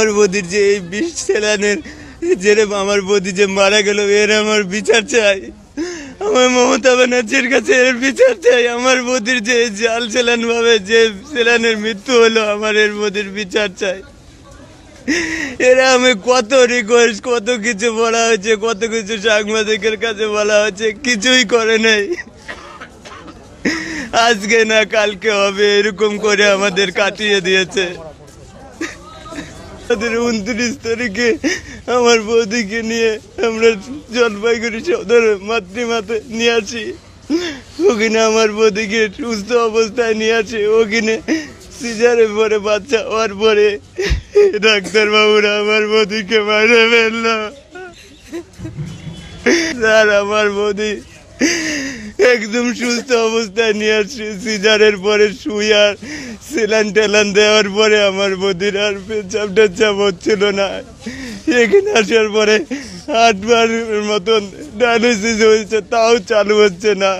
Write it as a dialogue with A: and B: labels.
A: আমার বদির যে এই বিষ সেলানের জেরে আমার বদি যে মারা গেল, এর আমার বিচার চাই। আমার মমতা ব্যানার্জির কাছে এর বিচার চাই। আমার বদির যে জাল সেলান ভাবে যে সেলানের মৃত্যু হলো, আমার এর বদির বিচার চাই। এরা আমি কত রিকোয়েস্ট কত কিছু বলা হয়েছে, কত কিছু সাংবাদিকের কাছে বলা হয়েছে, কিছুই করে নাই। আজকে না, কালকে হবে, এরকম করে আমাদের কাটিয়ে দিয়েছে। আমাদের উনত্রিশ তারিখে আমার বৌদিকে নিয়ে আমরা জলপাইগুড়ি সদর মাতৃমাতে নিয়ে আসি। ওখানে আমার বৌদিকে সুস্থ অবস্থায় নিয়ে আসি। ওখানে সিজারে পরে বাচ্চা হওয়ার পরে ডাক্তারবাবুরা আমার বৌদিকে মারে ফেলল। স্যার, আমার বৌদি একদম সুস্থ অবস্থায় নিয়ে আসছি সিজারের পরে শুয়ার সিলান টেলান দেওয়ার পরে আমার বদির আর পেচাপ টেচাপ হচ্ছিল না। এখানে আসার পরে আটবার মতন ডায়ালিসিস হয়েছে, তাও চালু হচ্ছে না।